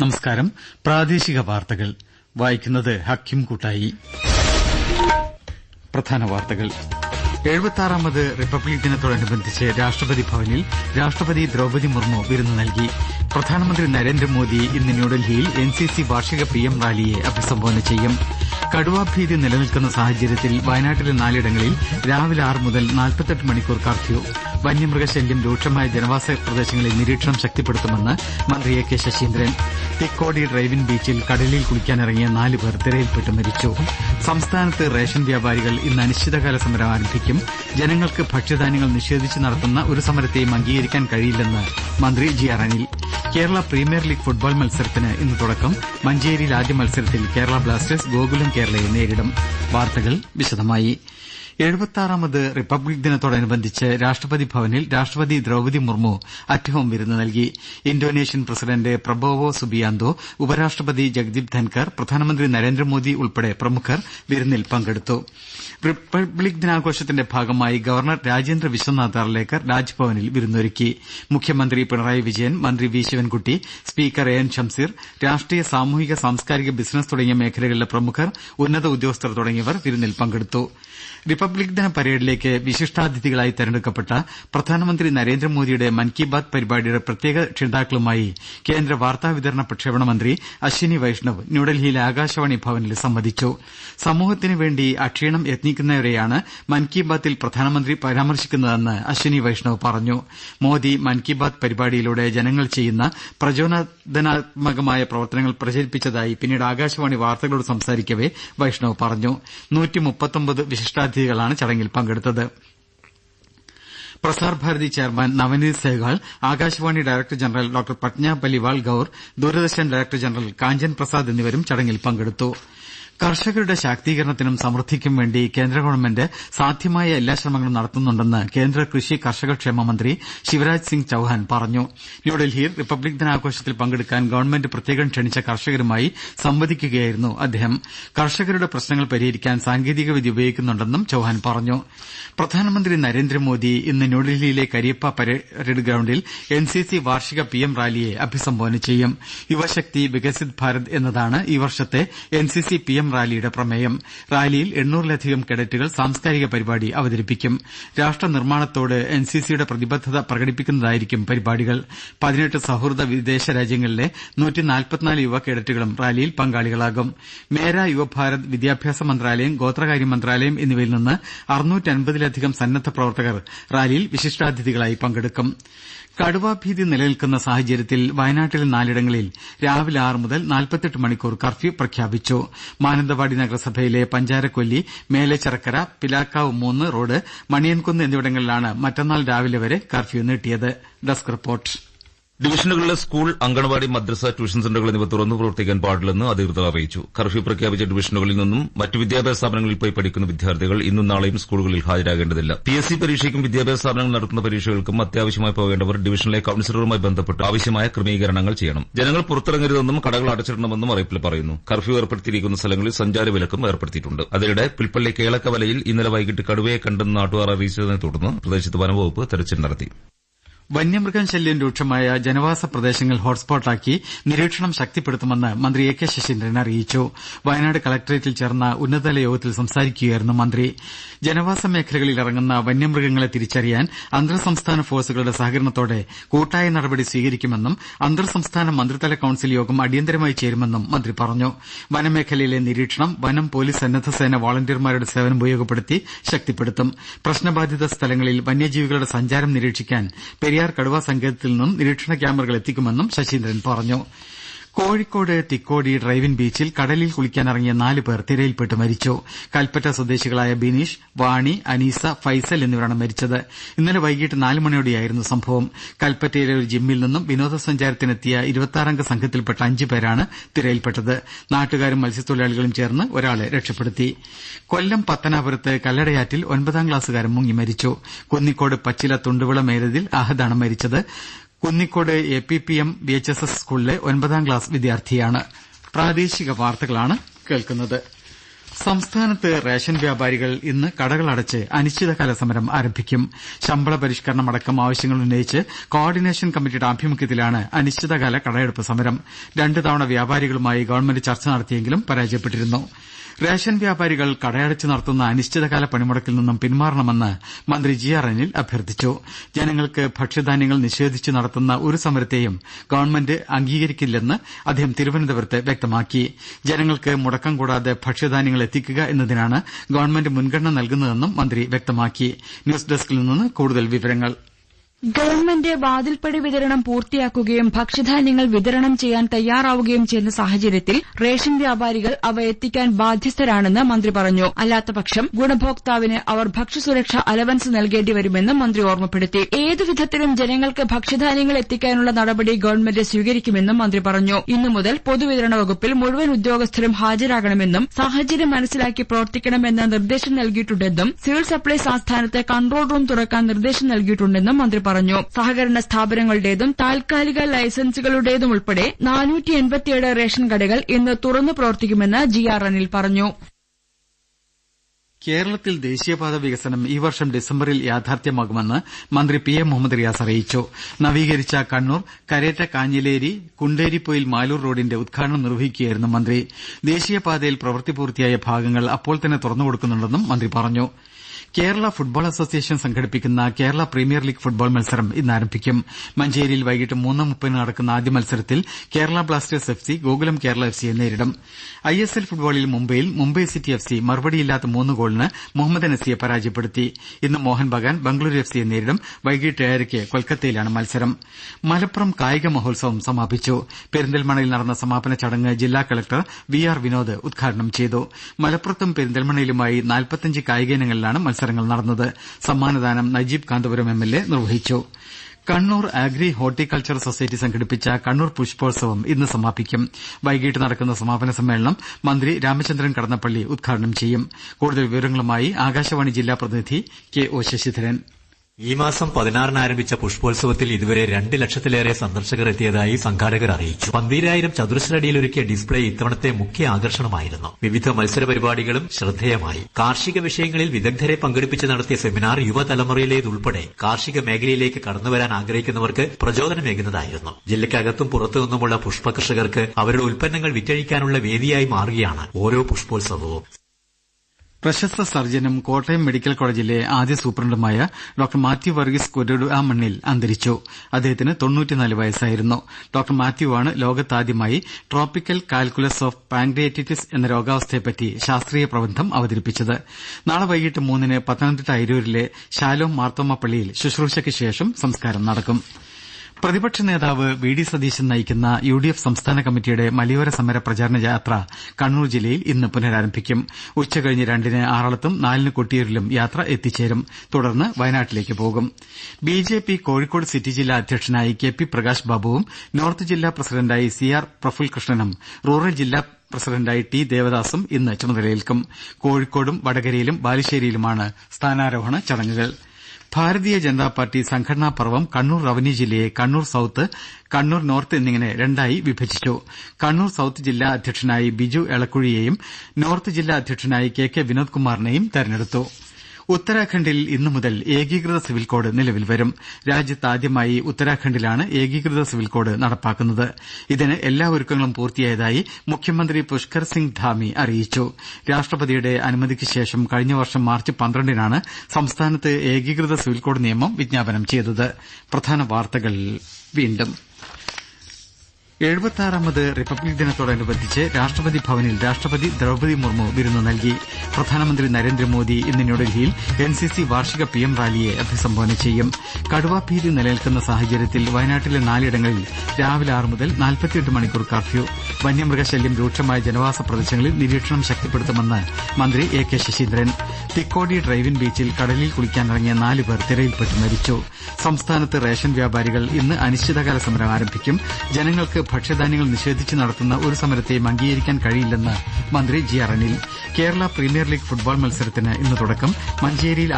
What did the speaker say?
നമസ്കാരം. പ്രാദേശിക വാർത്തകൾ. വായിക്കുന്നത് ഹക്കിം കൂട്ടായി. പ്രധാന വാർത്തകൾ. എഴുപത്തിയാറാമത് റിപ്പബ്ലിക് ദിനത്തോടനുബന്ധിച്ച് രാഷ്ട്രപതി ഭവനിൽ രാഷ്ട്രപതി ദ്രൌപതി മുർമു വിരുന്ന് നൽകി. പ്രധാനമന്ത്രി നരേന്ദ്രമോദി ഇന്ന് ന്യൂഡൽഹിയിൽ എൻ സി സി വാർഷിക പി എം റാലിയെ അഭിസംബോധന ചെയ്യും. കടുവാഭീതി നിലനിൽക്കുന്ന സാഹചര്യത്തിൽ വയനാട്ടിലെ നാലിടങ്ങളിൽ രാവിലെ ആറ് മുതൽ നാൽപ്പത്തെട്ട് മണിക്കൂർ കർഫ്യൂ വന്യമൃഗശല്യം രൂക്ഷമായ ജനവാസ പ്രദേശങ്ങളിൽ നിരീക്ഷണം ശക്തിപ്പെടുത്തുമെന്ന് മന്ത്രി A K Saseendran. Thikkodi drive in ബീച്ചിൽ കടലിൽ കുളിക്കാനിറങ്ങിയ നാലു പേർ തിരയിൽപ്പെട്ട് മരിച്ചു. സംസ്ഥാനത്ത് റേഷൻ വ്യാപാരികൾ ഇന്ന് അനിശ്ചിതകാല സമരം ആരംഭിക്കും. ജനങ്ങൾക്ക് ഭക്ഷ്യധാന്യങ്ങൾ നിഷേധിച്ച് നടത്തുന്ന ഒരു സമരത്തെയും അംഗീകരിക്കാൻ കഴിയില്ലെന്ന് മന്ത്രി G R Anil. Kerala premier league football മത്സരത്തിന് ഇന്ന് തുടക്കം. മഞ്ചേരിയിൽ ആദ്യ മത്സരത്തിൽ കേരള ബ്ലാസ്റ്റേഴ്സ് ഗോകുലം കേരളയെ നേരിടും. വാർത്തകൾ വിശദമായി. എഴുപത്തിയാറാമത് റിപ്പബ്ലിക് ദിനത്തോടനുബന്ധിച്ച് രാഷ്ട്രപതി ഭവനിൽ രാഷ്ട്രപതി ദ്രൌപതി മുർമു അറ്റ് ഹോം വിരുന്ന് നൽകി. ഇന്തോനേഷ്യൻ പ്രസിഡന്റ് പ്രബോവോ സുബിയാന്തോ ഉപരാഷ്ട്രപതി ജഗ്ദീപ് ധൻകർ പ്രധാനമന്ത്രി നരേന്ദ്രമോദി ഉൾപ്പെടെ പ്രമുഖർ വിരുന്നിൽ പങ്കെടുത്തു. റിപ്പബ്ലിക് ദിനാഘോഷത്തിന്റെ ഭാഗമായി ഗവർണർ രാജേന്ദ്ര വിശ്വനാഥ് അർലേക്കർ രാജ്ഭവനിൽ വിരുന്നൊരുക്കി. മുഖ്യമന്ത്രി പിണറായി വിജയൻ മന്ത്രി V Sivankutty speaker A N Shamseer രാഷ്ട്രീയ സാമൂഹിക സാംസ്കാരിക ബിസിനസ് തുടങ്ങിയ മേഖലകളിലെ പ്രമുഖർ ഉന്നത ഉദ്യോഗസ്ഥർ തുടങ്ങിയവർ വിരുന്നിൽ പങ്കെടുത്തു. റിപ്പബ്ലിക് ദിന പരേഡിലേക്ക് വിശിഷ്ടാതിഥികളായി തെരഞ്ഞെടുക്കപ്പെട്ട പ്രധാനമന്ത്രി നരേന്ദ്രമോദിയുടെ മൻ കി ബാത് പരിപാടിയുടെ പ്രത്യേക ക്ഷണിതാക്കളുമായി കേന്ദ്ര വാർത്താവിതരണ പ്രക്ഷേപണ മന്ത്രി അശ്വിനി വൈഷ്ണവ് ന്യൂഡൽഹിയിലെ ആകാശവാണി ഭവനിൽ സംവദിച്ചു. സമൂഹത്തിനു വേണ്ടി അക്ഷീണം യത്നിക്കുന്നവരെയാണ് മൻ കി ബാത്തിൽ പ്രധാനമന്ത്രി പരാമർശിക്കുന്നതെന്ന് അശ്വിനി വൈഷ്ണവ് പറഞ്ഞു. മോദി മൻ കി ബാത് പരിപാടിയിലൂടെ ജനങ്ങൾ ചെയ്യുന്ന പ്രചോദനാത്മകമായ പ്രവർത്തനങ്ങൾ പ്രചരിപ്പിച്ചതായി പിന്നീട് ആകാശവാണി വാർത്തകളോട് സംസാരിക്കവെ വൈഷ്ണവ് പറഞ്ഞു. വിശിഷ്ടാതിഥികളാണ് ചടങ്ങിൽ പങ്കെടുത്തത്. Prasar Bharati chairman Navneet Sehgal Akashvani director general doctor Pragya Baliwal Gaur Doordarshan director general Kanchan Prasad എന്നിവരും ചടങ്ങിൽ പങ്കെടുത്തു. കർഷകരുടെ ശാക്തീകരണത്തിനും സമൃദ്ധിക്കും വേണ്ടി കേന്ദ്ര ഗവൺമെന്റ് സാധ്യമായ എല്ലാ ശ്രമങ്ങളും നടത്തുന്നുണ്ടെന്ന് കേന്ദ്ര കൃഷി കർഷക ക്ഷേമ മന്ത്രി ശിവരാജ് സിംഗ് ചൌഹാൻ പറഞ്ഞു. ന്യൂഡൽഹിയിൽ റിപ്പബ്ലിക് ദിനാഘോഷത്തിൽ പങ്കെടുക്കാൻ ഗവൺമെന്റ് പ്രത്യേകം ക്ഷണിച്ച കർഷകരുമായി സംവദിക്കുകയായിരുന്നു അദ്ദേഹം. കർഷകരുടെ പ്രശ്നങ്ങൾ പരിഹരിക്കാൻ സാങ്കേതികവിദ്യ ഉപയോഗിക്കുന്നുണ്ടെന്നും ചൌഹാൻ പറഞ്ഞു. പ്രധാനമന്ത്രി നരേന്ദ്രമോദി ഇന്ന് ന്യൂഡൽഹിയിലെ കരിയപ്പ പരേഡ് ഗ്രൌണ്ടിൽ എൻ സി സി വാർഷിക പി എം റാലിയെ അഭിസംബോധന ചെയ്യും. യുവശക്തി വികസിത് ഭാരത് എന്നതാണ് ഈ വർഷത്തെ N C C P M റാലിയുടെ പ്രമേയം. റാലിയിൽ എണ്ണൂറിലധികം കേഡറ്റുകൾ സാംസ്കാരിക പരിപാടി അവതരിപ്പിക്കും. രാഷ്ട്ര നിർമ്മാണത്തോട് എൻ സി സിയുടെ പ്രതിബദ്ധത പ്രകടിപ്പിക്കുന്നതായിരിക്കും പരിപാടികൾ. പതിനെട്ട് സൌഹൃദ വിദേശ രാജ്യങ്ങളിലെ യുവ കേഡറ്റുകളും റാലിയിൽ പങ്കാളികളാകും. മേര യുവഭാരത് വിദ്യാഭ്യാസ മന്ത്രാലയം ഗോത്രകാര്യ മന്ത്രാലയം എന്നിവയിൽ നിന്ന് അറുനൂറ്റൻപതിലധികം സന്നദ്ധ പ്രവർത്തകർ റാലിയിൽ വിശിഷ്ടാതിഥികളായി പങ്കെടുക്കും. കടുവാഭീതി നിലനിൽക്കുന്ന സാഹചര്യത്തിൽ വയനാട്ടിലെ നാലിടങ്ങളിൽ രാവിലെ ആറ് മുതൽ നാൽപ്പത്തെട്ട് മണിക്കൂർ കർഫ്യൂ പ്രഖ്യാപിച്ചു. മാനന്തവാടി നഗരസഭയിലെ പഞ്ചാരക്കൊല്ലി മേലെച്ചിറക്കര പിലാക്കാവ് മൂന്ന് റോഡ് മണിയൻകുന്ന് എന്നിവിടങ്ങളിലാണ് മറ്റന്നാൾ രാവിലെ വരെ കർഫ്യൂ നീട്ടിയത്. ഡിവിഷനുകളിലെ സ്കൂൾ അങ്കണവാടി മദ്രസ ട്യൂഷൻ സെന്ററുകൾ എന്നിവ തുറന്നു പ്രവർത്തിക്കാൻ പാടില്ലെന്ന് അധികൃതർ അറിയിച്ചു. കർഫ്യൂ പ്രഖ്യാപിച്ച ഡിവിഷനുകളിൽ നിന്നും മറ്റ് വിദ്യാഭ്യാസ സ്ഥാപനങ്ങളിൽ പോയി പഠിക്കുന്ന വിദ്യാർത്ഥികൾ ഇന്നും നാളെയും സ്കൂളുകളിൽ ഹാജരാകേണ്ടതില്ല. പി എസ് സി പരീക്ഷയ്ക്കും വിദ്യാഭ്യാസ സ്ഥാപനങ്ങൾ നടത്തുന്ന പരീക്ഷകൾക്കും അത്യാവശ്യമായി പോകേണ്ടവർ ഡിവിഷനിലെ കൌൺസിലറുമായി ബന്ധപ്പെട്ട് ആവശ്യമായ ക്രമീകരണങ്ങൾ ചെയ്യണം. ജനങ്ങൾ പുറത്തിറങ്ങരുതെന്നും കടകൾ അടച്ചിടണമെന്നും അറിയിപ്പിൽ പറയുന്നു. കർഫ്യൂ ഏർപ്പെടുത്തിയിരിക്കുന്ന സ്ഥലങ്ങളിൽ സഞ്ചാര വിലക്കും ഏർപ്പെടുത്തിയിട്ടുണ്ട്. അതിനിടെ പുൽപ്പള്ളി കേളക്കവലയിൽ ഇന്നലെ വൈകിട്ട് കടുവയെ കണ്ടെന്ന് നാട്ടുകാർ അറിയിച്ചതിനെ തുടർന്ന് പ്രദേശത്ത് വനംവകുപ്പ് തെരച്ചിൽ നടത്തി. വന്യമൃഗം ശല്യം രൂക്ഷമായ ജനവാസ പ്രദേശങ്ങൾ ഹോട്ട്സ്പോട്ടാക്കി നിരീക്ഷണം ശക്തിപ്പെടുത്തുമെന്ന് മന്ത്രി എ കെ ശശീന്ദ്രൻ അറിയിച്ചു. വയനാട് കലക്ടറേറ്റിൽ ചേർന്ന ഉന്നതതല യോഗത്തിൽ സംസാരിക്കുകയായിരുന്നു മന്ത്രി. ജനവാസ മേഖലകളിൽ ഇറങ്ങുന്ന വന്യമൃഗങ്ങളെ തിരിച്ചറിയാൻ അന്തർ സംസ്ഥാന ഫോഴ്സുകളുടെ സഹകരണത്തോടെ കൂട്ടായ നടപടി സ്വീകരിക്കുമെന്നും അന്തർ സംസ്ഥാന മന്ത്രിതല കൌൺസിൽ യോഗം അടിയന്തരമായി ചേരുമെന്നും മന്ത്രി പറഞ്ഞു. വനമേഖലയിലെ നിരീക്ഷണം വനം പോലീസ് സന്നദ്ധസേന വോളന്റിയർമാരുടെ സേവനം ഉപയോഗപ്പെടുത്തി ശക്തിപ്പെടുത്തും. പ്രശ്നബാധിത സ്ഥലങ്ങളിൽ വന്യജീവികളുടെ സഞ്ചാരം നിരീക്ഷിക്കാൻ പെരിയാർ കടുവാ സങ്കേതത്തിൽ നിന്നും നിരീക്ഷണ ക്യാമറകൾ എത്തിക്കുമെന്നും ശശീന്ദ്രൻ പറഞ്ഞു കോഴിക്കോട് തിക്കോടി ഡ്രൈവിൻ ബീച്ചിൽ കടലിൽ കുളിക്കാനിറങ്ങിയ നാല് പേർ തിരയിൽപ്പെട്ട് മരിച്ചു. കൽപ്പറ്റ സ്വദേശികളായ ബിനീഷ് വാണി അനീസ ഫൈസൽ എന്നിവരാണ് മരിച്ചത്. ഇന്നലെ വൈകിട്ട് നാല് മണിയോടെയായിരുന്നു സംഭവം. കൽപ്പറ്റയിലെ ഒരു ജിമ്മിൽ നിന്നും വിനോദസഞ്ചാരത്തിനെത്തിയ ഇരുപത്താറംഗ സംഘത്തിൽപ്പെട്ട അഞ്ചു പേരാണ് തിരയിൽപ്പെട്ടത്. നാട്ടുകാരും മത്സ്യത്തൊഴിലാളികളും ചേർന്ന് ഒരാളെ രക്ഷപ്പെടുത്തി. കൊല്ലം പത്തനാപുരത്ത് കല്ലടയാറ്റിൽ ഒൻപതാം ക്ലാസുകാരൻ മുങ്ങി മരിച്ചു. കുന്നിക്കോട് പച്ചില തുണ്ടുവിള മേലതിൽ അഹദാണ് മരിച്ചത്. Kunnicode A P P M V H S S സ്കൂളിലെ ഒൻപതാം ക്ലാസ് വിദ്യാർത്ഥിയാണ്. സംസ്ഥാനത്ത് റേഷൻ വ്യാപാരികൾ ഇന്ന് കടകൾ അടച്ച് അനിശ്ചിതകാല സമരം ആരംഭിക്കും. ശമ്പള പരിഷ്കരണമടക്കം ആവശ്യങ്ങൾ ഉന്നയിച്ച് കോർഡിനേഷൻ കമ്മിറ്റിയുടെ ആഭിമുഖ്യത്തിലാണ് അനിശ്ചിതകാല കടയെടുപ്പ് സമരം. രണ്ട് തവണ വ്യാപാരികളുമായി ഗവൺമെന്റ് ചർച്ച നടത്തിയെങ്കിലും പരാജയപ്പെട്ടിരുന്നു. റേഷൻ വ്യാപാരികൾ കടയടച്ച് നടത്തുന്ന അനിശ്ചിതകാല പണിമുടക്കിൽ നിന്നും പിന്മാറണമെന്ന് മന്ത്രി ജി ആർ അനിൽ അഭ്യർത്ഥിച്ചു. ജനങ്ങൾക്ക് ഭക്ഷ്യധാന്യങ്ങൾ നിഷേധിച്ച് നടത്തുന്ന ഒരു സമരത്തെയും ഗവൺമെന്റ് അംഗീകരിക്കില്ലെന്ന് അദ്ദേഹം തിരുവനന്തപുരത്ത് വ്യക്തമാക്കി. ജനങ്ങൾക്ക് മുടക്കം കൂടാതെ ഭക്ഷ്യധാന്യങ്ങൾ എത്തിക്കുക എന്നതിനാണ് ഗവൺമെന്റ് മുൻഗണന നൽകുന്നതെന്നും മന്ത്രി വ്യക്തമാക്കി. ന്യൂസ് ഡെസ്കിൽ നിന്ന് കൂടുതൽ വിവരങ്ങൾ. ഗവൺമെന്റ് വാതിൽപ്പടി വിതരണം പൂർത്തിയാക്കുകയും ഭക്ഷ്യധാന്യങ്ങൾ വിതരണം ചെയ്യാൻ തയ്യാറാവുകയും ചെയ്യുന്ന സാഹചര്യത്തിൽ റേഷൻ വ്യാപാരികൾ അവ എത്തിക്കാൻ ബാധ്യസ്ഥരാണെന്ന് മന്ത്രി പറഞ്ഞു. അല്ലാത്തപക്ഷം ഗുണഭോക്താവിന് അവർ ഭക്ഷ്യസുരക്ഷ അലവൻസ് നൽകേണ്ടി വരുമെന്നും മന്ത്രി ഓർമ്മപ്പെടുത്തി. ഏതുവിധത്തിലും ജനങ്ങൾക്ക് ഭക്ഷ്യധാന്യങ്ങൾ എത്തിക്കാനുള്ള നടപടി ഗവൺമെന്റ് സ്വീകരിക്കുമെന്നും മന്ത്രി പറഞ്ഞു. ഇന്നു മുതൽ പൊതുവിതരണ വകുപ്പിൽ മുഴുവൻ ഉദ്യോഗസ്ഥരും ഹാജരാകണമെന്നും സാഹചര്യം മനസ്സിലാക്കി പ്രവർത്തിക്കണമെന്ന് നിർദ്ദേശം നൽകിയിട്ടുണ്ടെന്നും സിവിൽ സപ്ലൈസ് ആസ്ഥാനത്ത് കൺട്രോൾ റൂം തുറക്കാൻ നിർദ്ദേശം നൽകിയിട്ടുണ്ടെന്നും മന്ത്രി പറഞ്ഞു. സഹകരണ സ്ഥാപനങ്ങളുടേതും താൽക്കാലിക ലൈസൻസുകളുടേതും ഉൾപ്പെടെ റേഷൻ കടകൾ ഇന്ന് തുറന്നു പ്രവർത്തിക്കുമെന്ന് ജി ആർ അനിൽ പറഞ്ഞു. കേരളത്തിൽ ദേശീയപാത വികസനം ഈ വർഷം ഡിസംബറിൽ യാഥാർത്ഥ്യമാകുമെന്ന് മന്ത്രി പി എ മുഹമ്മദ് റിയാസ് അറിയിച്ചു. നവീകരിച്ച കണ്ണൂർ കരേറ്റ കാഞ്ഞിലേരി കുണ്ടേരിപ്പൊയിൽ മാലൂർ റോഡിന്റെ ഉദ്ഘാടനം നിർവഹിക്കുകയായിരുന്നു മന്ത്രി. ദേശീയപാതയിൽ പ്രവൃത്തി പൂർത്തിയായ ഭാഗങ്ങൾ അപ്പോൾ തന്നെ തുറന്നുകൊടുക്കുന്നുണ്ടെന്നും മന്ത്രി പറഞ്ഞു. കേരള ഫുട്ബോൾ അസോസിയേഷൻ സംഘടിപ്പിക്കുന്ന കേരള പ്രീമിയർ ലീഗ് ഫുട്ബോൾ മത്സരം ഇന്ന് ആരംഭിക്കും. മഞ്ചേരിയിൽ വൈകിട്ട് മൂന്ന് മുപ്പതിന് നടക്കുന്ന ആദ്യ മത്സരത്തിൽ Kerala Blasters F C Gokulam Kerala F സിയെ നേരിടും. ഐ എസ് എൽ ഫുട്ബോളിൽ മുംബൈയിൽ മുംബൈ സിറ്റി എഫ് സി മറുപടിയില്ലാത്ത മൂന്ന് ഗോളിന് മുഹമ്മദൻ നസിയെ പരാജയപ്പെടുത്തി. ഇന്ന് മോഹൻ ബഗാൻ ബംഗളൂരു എഫ് സിയെ നേരിടും. വൈകിട്ട് ഏഴരയ്ക്ക് കൊൽക്കത്തയിലാണ് മത്സരം. മലപ്പുറം കായിക മഹോത്സവം സമാപിച്ചു. പെരിന്തൽമണ്ണയിൽ നടന്ന സമാപന ചടങ്ങ് ജില്ലാ കളക്ടർ വി ആർ വിനോദ് ഉദ്ഘാടനം ചെയ്തു. മലപ്പുറത്തും പെരിന്തൽമണ്ണയിലുമായി നാൽപ്പത്തഞ്ച് കായിക ഇനങ്ങളിലാണ് മത്സരങ്ങൾ നടന്നത് സമ്മാനദാനം Najeeb Kanthapuram M L A നിർവഹിച്ചു. കണ്ണൂർ ആഗ്രി ഹോർട്ടികൾച്ചർ സൊസൈറ്റി സംഘടിപ്പിച്ച കണ്ണൂർ പുഷ്പോത്സവം ഇന്ന് സമാപിക്കും. വൈകിട്ട് നടക്കുന്ന സമാപന സമ്മേളനം മന്ത്രി രാമചന്ദ്രൻ കടന്നപ്പള്ളി ഉദ്ഘാടനം ചെയ്യും. കൂടുതൽ വിവരങ്ങളുമായി ആകാശവാണി ജില്ലാ പ്രതിനിധി കെ ഒ ശശിധരൻ. ഈ മാസം പതിനാറിന് ആരംഭിച്ച പുഷ്പോത്സവത്തിൽ ഇതുവരെ രണ്ട് ലക്ഷത്തിലേറെ സന്ദർശകർ എത്തിയതായി സംഘാടകർ അറിയിച്ചു. പന്തീരായിരം ചതുരശ്രടിയിൽ ഒരുക്കിയ ഡിസ്പ്ലേ ഇത്തവണത്തെ മുഖ്യ ആകർഷണമായിരുന്നു. വിവിധ മത്സര പരിപാടികളും ശ്രദ്ധേയമായി. കാർഷിക വിഷയങ്ങളിൽ വിദഗ്ധരെ പങ്കെടുപ്പിച്ച് നടത്തിയ സെമിനാർ യുവതലമുറയിലേതുൾപ്പെടെ കാർഷിക മേഖലയിലേക്ക് കടന്നുവരാൻ ആഗ്രഹിക്കുന്നവർക്ക് പ്രചോദനമേകുന്നതായിരുന്നു. ജില്ലയ്ക്കകത്തും പുറത്തുനിന്നുമുള്ള പുഷ്പ കർഷകർക്ക് അവരുടെ ഉൽപ്പന്നങ്ങൾ വിറ്റഴിക്കാനുള്ള വേദിയായി മാറുകയാണ് ഓരോ പുഷ്പോത്സവവും. പ്രശസ്ത സർജനും കോട്ടയം മെഡിക്കൽ കോളേജിലെ ആദ്യ സൂപ്രണ്ടുമായ ഡോക്ടർ മാത്യു വർഗീസ് കുരടുആമണ്ണിൽ അന്തരിച്ചു. അദ്ദേഹത്തിന് വയസ്സായിരുന്നു. ഡോക്ടർ മാത്യുവാണ് ലോകത്താദ്യമായി ട്രോപ്പിക്കൽ കാൽക്കുലസ് ഓഫ് പാങ്ക്രിയേറ്റിറ്റിസ് എന്ന രോഗാവസ്ഥയെപ്പറ്റി ശാസ്ത്രീയ പ്രബന്ധം അവതരിപ്പിച്ചത്. നാളെ വൈകിട്ട് മൂന്നിന് പത്തനംതിട്ട അരൂരിലെ ശാലോം മാർത്തോമ്മ പള്ളിയിൽ ശുശ്രൂഷയ്ക്ക് ശേഷം സംസ്കാരം നടക്കും. പ്രതിപക്ഷ നേതാവ് വി ഡി സതീശൻ നയിക്കുന്ന യു ഡി എഫ് സംസ്ഥാന കമ്മിറ്റിയുടെ മലയോര സമര പ്രചാരണ യാത്ര കണ്ണൂർ ജില്ലയിൽ ഇന്ന് പുനരാരംഭിക്കും. ഉച്ചകഴിഞ്ഞ് രണ്ടിന് ആറളത്തും നാലിന് കൊട്ടിയൂരിലും യാത്ര എത്തിച്ചേരും. തുടർന്ന് വയനാട്ടിലേക്ക് പോകും. B J P Kozhikode city ജില്ലാ അധ്യക്ഷനായി കെ പി പ്രകാശ് ബാബുവും നോർത്ത് ജില്ലാ പ്രസിഡന്റായി സി ആർ പ്രഫുൽ കൃഷ്ണനും റൂറൽ ജില്ലാ പ്രസിഡന്റായി ടി ദേവദാസും ഇന്ന് ചുമതലയേൽക്കും. കോഴിക്കോടും വടകരയിലും ബാലുശ്ശേരിയിലുമാണ് സ്ഥാനാരോഹണ ചടങ്ങുകൾ. ഭാരതീയ ജനതാ പാർട്ടി സംഘടനാ പർവം കണ്ണൂർ റവന്യൂ ജില്ലയെ കണ്ണൂർ സൌത്ത് കണ്ണൂർ നോർത്ത് എന്നിങ്ങനെ രണ്ടായി വിഭജിച്ചു. കണ്ണൂർ സൌത്ത് ജില്ലാ അധ്യക്ഷനായി ബിജു എളക്കുഴിയെയും നോർത്ത് ജില്ലാ അധ്യക്ഷനായി കെ കെ വിനോദ് കുമാറിനെയും തെരഞ്ഞെടുത്തു. ഉത്തരാഖണ്ഡിൽ ഇന്നു മുതൽ ഏകീകൃത സിവിൽ കോഡ് നിലവിൽ വരും. രാജ്യത്ത് ആദ്യമായി ഉത്തരാഖണ്ഡിലാണ് ഏകീകൃത സിവിൽ കോഡ് നടപ്പാക്കുന്നത്. ഇതിന് എല്ലാ ഒരുക്കങ്ങളും പൂർത്തിയായതായി മുഖ്യമന്ത്രി പുഷ്കർ സിംഗ് ധാമി അറിയിച്ചു. രാഷ്ട്രപതിയുടെ അനുമതിക്ക് ശേഷം കഴിഞ്ഞ വർഷം മാർച്ച് പന്ത്രണ്ടിനാണ് സംസ്ഥാനത്ത് ഏകീകൃത സിവിൽ കോഡ് നിയമം വിജ്ഞാപനം ചെയ്തത്. എഴുപത്തിയാറാമത് റിപ്പബ്ലിക് ദിനത്തോടനുബന്ധിച്ച് രാഷ്ട്രപതി ഭവനിൽ രാഷ്ട്രപതി ദ്രൌപതി മുർമു വിരുന്ന് നൽകി. പ്രധാനമന്ത്രി നരേന്ദ്രമോദി ഇന്ന് ന്യൂഡൽഹിയിൽ എൻ സി സി വാർഷിക പി എം റാലിയെ അഭിസംബോധന ചെയ്യും. കടുവാഭീതി നിലനിൽക്കുന്ന സാഹചര്യത്തിൽ വയനാട്ടിലെ നാലിടങ്ങളിൽ രാവിലെ ആറ് മുതൽ നാൽപ്പത്തിയെട്ട് മണിക്കൂർ കർഫ്യൂ. വന്യമൃഗശല്യം രൂക്ഷമായ ജനവാസ പ്രദേശങ്ങളിൽ നിരീക്ഷണം ശക്തിപ്പെടുത്തുമെന്ന് മന്ത്രി A K Saseendran. Thikkodi drive in ബീച്ചിൽ കടലിൽ കുളിക്കാനിറങ്ങിയ നാലുപേർ തിരയിൽപ്പെട്ട് മരിച്ചു. സംസ്ഥാനത്ത് റേഷൻ വ്യാപാരികൾ ഇന്ന് അനിശ്ചിതകാല സമരം ആരംഭിക്കും. ജനങ്ങൾക്ക് ഭക്ഷ്യധാന്യങ്ങൾ നിഷേധിച്ച് നടത്തുന്ന ഒരു സമരത്തെയും അംഗീകരിക്കാൻ കഴിയില്ലെന്ന് മന്ത്രി G R Kerala premier league football മത്സരത്തിന് ഇന്ന് തുടക്കം. മഞ്ചേരിയിൽ